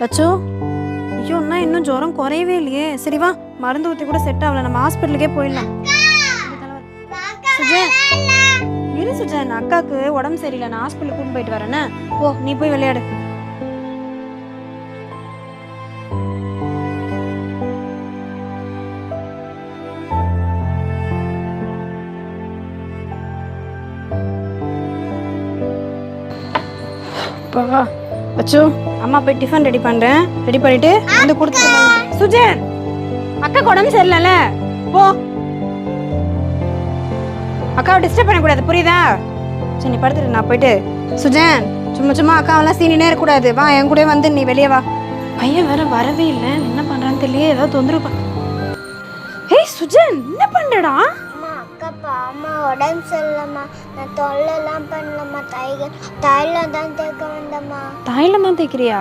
லட்சோ ஐயோ என்ன இன்னும் ஜுரம் குறையவே இல்லையே. சரி வா. மருந்து ஊற்றி கூட செட் ஆகல. நம்ம ஹாஸ்பிட்டலுக்கே போயிடலாம். சுஜா இரு என் அக்காவுக்கு உடம்பு சரியில்லை. நான் ஹாஸ்பிட்டலுக்கு கூட்டு போயிட்டு வரேன்னு ஓ நீ போய் விளையாடு. பா அச்சோ அம்மா போய் டிஃபன் ரெடி பண்றேன். ரெடி பண்ணிட்டு வந்து கொடுத்து சுஜன் அக்கா உடம்பு சரியில்லைல்ல. போ. அக்காவை டிஸ்டர்ப் பண்ணக்கூடாது புரியுதா? சரி நீ படுத்துட்டு நான் போயிட்டு. சுஜன் சும்மா சும்மா அக்காவெல்லாம் சீனினே இருக்கக்கூடாது. வா என் கூட வந்து நீ வெளியே வா. பையன் வேற வரவே இல்லை. என்ன பண்றான்னு தெரியல ஏதாவது தொந்தரவு ஏய் சுஜன் என்ன பண்றடா? உடம்பு சரியில்லம்மா. நான் தொல்லைலாம் பண்ணலம்மா. தைக தைலம் தான் தேய்க்க வந்தம்மா. தைலம் தான் தேய்க்கிறியா